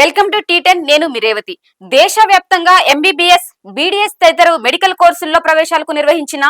Welcome to tea ten నేను మిరేవతి దేశవ్యాప్తంగా MBBS BDS తదితర మెడికల్ కోర్సుల్లో ప్రవేశాలకు నిర్వహించిన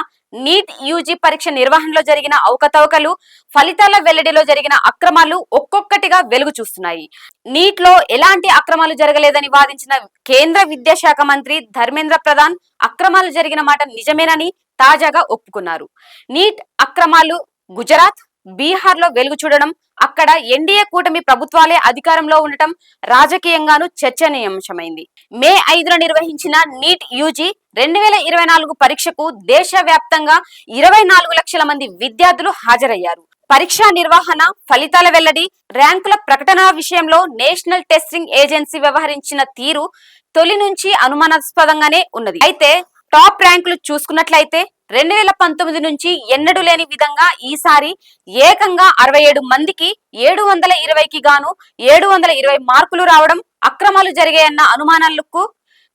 నీట్ యూజీ పరీక్ష నిర్వహణలో జరిగిన అవకతవకలు ఫలితాల వెల్లడిలో జరిగిన అక్రమాలు ఒక్కొక్కటిగా వెలుగు చూస్తున్నాయి. నీట్లో ఎలాంటి అక్రమాలు జరగలేదని వాదించిన కేంద్ర విద్యాశాఖ మంత్రి ధర్మేంద్ర ప్రధాన్ అక్రమాలు జరిగిన మాట నిజమేనని తాజాగా ఒప్పుకున్నారు. నీట్ అక్రమాలు గుజరాత్ బీహార్లో వెలుగు చూడడం అక్కడ ఎన్డీఏ కూటమి ప్రభుత్వాలే అధికారంలో ఉండటం రాజకీయంగాను చర్చనీయాంశమైంది. మే ఐదున నిర్వహించిన నీట్ యూజీ రెండు వేల ఇరవై నాలుగు పరీక్షకు దేశవ్యాప్తంగా ఇరవై నాలుగు లక్షల మంది విద్యార్థులు హాజరయ్యారు. పరీక్షా నిర్వహణ ఫలితాల వెల్లడి ర్యాంకుల ప్రకటన విషయంలో నేషనల్ టెస్టింగ్ ఏజెన్సీ వ్యవహరించిన తీరు తొలి నుంచి అనుమానాస్పదంగానే ఉన్నది. అయితే టాప్ ర్యాంకులు చూసుకున్నట్లయితే రెండు వేల పంతొమ్మిది నుంచి ఎన్నడూ లేని విధంగా ఈసారి ఏకంగా అరవై ఏడు మందికి ఏడు వందల ఇరవైకి గాను ఏడు వందల ఇరవై మార్కులు రావడం అక్రమాలు జరిగాయన్న అనుమానాలకు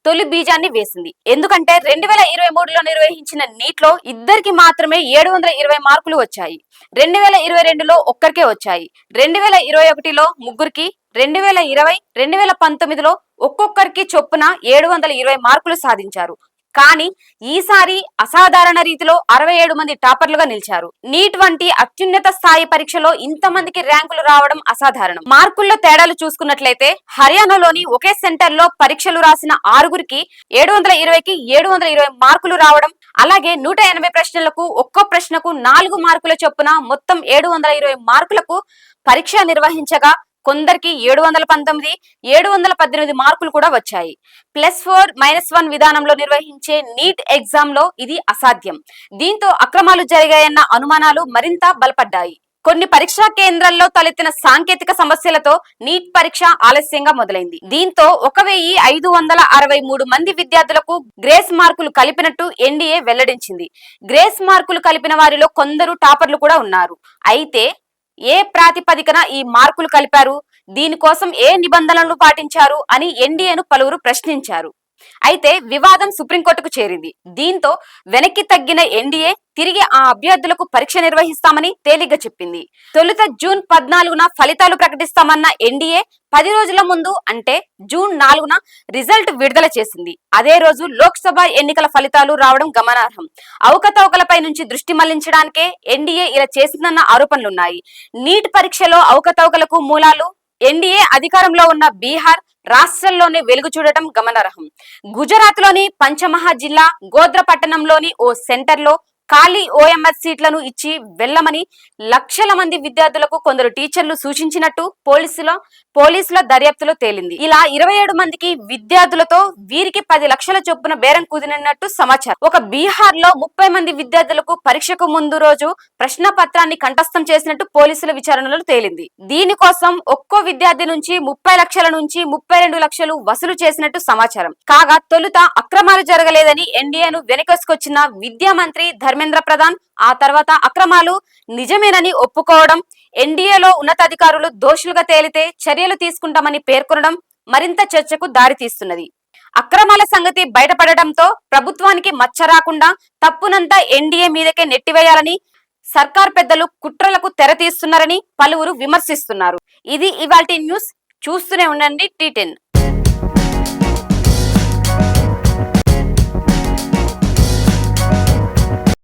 తొలి బీజాన్ని వేసింది. ఎందుకంటే రెండు వేల ఇరవై మూడులో నిర్వహించిన నీట్లో ఇద్దరికి మాత్రమే ఏడు వందల ఇరవై మార్కులు వచ్చాయి. రెండు వేల ఇరవై రెండులో ఒక్కరికే వచ్చాయి. రెండు వేల ఇరవై ఒకటిలో ముగ్గురికి రెండు వేల ఇరవై రెండు వేల పంతొమ్మిదిలో ఒక్కొక్కరికి చొప్పున ఏడు వందల ఇరవై మార్కులు సాధించారు. కానీ ఈసారి అసాధారణ రీతిలో అరవై ఏడు మంది టాపర్లుగా నిలిచారు. నీట్ వంటి అత్యున్నత స్థాయి పరీక్షలో ఇంతమందికి ర్యాంకులు రావడం అసాధారణం. మార్కుల్లో తేడాలు చూసుకున్నట్లయితే హర్యానాలోని ఒకే సెంటర్లో పరీక్షలు రాసిన ఆరుగురికి ఏడు వందల ఇరవైకి ఏడు వందల ఇరవై మార్కులు రావడం అలాగే నూట ఎనభై ప్రశ్నలకు ఒక్కో ప్రశ్నకు నాలుగు మార్కుల చొప్పున మొత్తం ఏడు వందల ఇరవై మార్కులకు పరీక్ష నిర్వహించగా కొందరికి ఏడు వందల పంతొమ్మిది ఏడు వందల పద్దెనిమిది మార్కులు కూడా వచ్చాయి. ప్లస్ ఫోర్ మైనస్ వన్ విధానంలో నిర్వహించే నీట్ ఎగ్జామ్లో ఇది అసాధ్యం. దీంతో అక్రమాలు జరిగాయన్న అనుమానాలు మరింత బలపడ్డాయి. కొన్ని పరీక్షా కేంద్రాల్లో తలెత్తిన సాంకేతిక సమస్యలతో నీట్ పరీక్ష ఆలస్యంగా మొదలైంది. దీంతో ఒక వెయ్యి ఐదు వందల అరవై మూడు మంది విద్యార్థులకు గ్రేస్ మార్కులు కలిపినట్టు ఎన్డీఏ వెల్లడించింది. గ్రేస్ మార్కులు కలిపిన వారిలో కొందరు టాపర్లు కూడా ఉన్నారు. అయితే ఏ ప్రాతిపదికన ఈ మార్కులు కలిపారు? దీనికోసం ఏ నిబంధనలు పాటించారు? అని ఎన్డీఏను పలువురు ప్రశ్నించారు. అయితే వివాదం సుప్రీంకోర్టుకు చేరింది. దీంతో వెనక్కి తగ్గిన ఎన్డీఏ తిరిగి ఆ అభ్యర్థులకు పరీక్ష నిర్వహిస్తామని తేలిగ్గా చెప్పింది. తొలుత జూన్ పద్నాలుగున ఫలితాలు ప్రకటిస్తామన్న ఎన్డీఏ పది రోజుల ముందు అంటే జూన్ నాలుగున రిజల్ట్ విడుదల చేసింది. అదే రోజు లోక్సభ ఎన్నికల ఫలితాలు రావడం గమనార్హం. అవకతవకలపై నుంచి దృష్టి మళ్ళించడానికే ఎన్డీఏ ఇలా చేసిందన్న ఆరోపణలున్నాయి. నీట్ పరీక్షలో అవకతవకలకు మూలాలు ఎన్డీఏ అధికారంలో ఉన్న బీహార్ రాష్ట్రంలోనే వెలుగు చూడటం గమనార్హం. గుజరాత్లోని పంచమహా జిల్లా గోద్ర పట్టణంలోని ఓ సెంటర్లో ఖాళీ ఓఎంఆర్ సీట్లను ఇచ్చి వెళ్ళమని లక్షల మంది విద్యార్థులకు కొందరు టీచర్లు సూచించినట్టు పోలీసుల పోలీసుల దర్యాప్తులో తేలింది. ఇలా ఇరవై ఏడు మందికి విద్యార్థులతో వీరికి పది లక్షల చొప్పున బేరం కుదిరినట్టు సమాచారం. ఒక బీహార్లో ముప్పై మంది విద్యార్థులకు పరీక్షకు ముందు రోజు ప్రశ్న పత్రాన్ని కంఠస్థం చేసినట్టు పోలీసుల విచారణలో తేలింది. దీనికోసం ఒక్కో విద్యార్థి నుంచి ముప్పై లక్షల నుంచి ముప్పై రెండు లక్షలు వసూలు చేసినట్టు సమాచారం. కాగా తొలుత అక్రమాలు జరగలేదని ఎన్డీఏను వెనుకొసుకొచ్చిన విద్యా మంత్రి ధర్మేంద్ర ప్రధాన్ ఆ తర్వాత అక్రమాలు నిజమేనని ఒప్పుకోవడం ఎన్డీఏలో ఉన్నతాధికారులు దోషులుగా తేలితే చర్యలు తీసుకుంటామని పేర్కొనడం మరింత చర్చకు దారితీస్తున్నది అక్రమాల సంగతి బయటపడటంతో ప్రభుత్వానికి మచ్చ రాకుండా తప్పునంతా ఎన్డీఏ మీదకే నెట్టివేయాలని సర్కార్ పెద్దలు కుట్రలకు తెరతీస్తున్నారని పలువురు విమర్శిస్తున్నారు. ఇది ఇవాల్టి న్యూస్. చూస్తూనే ఉండండి టీటెన్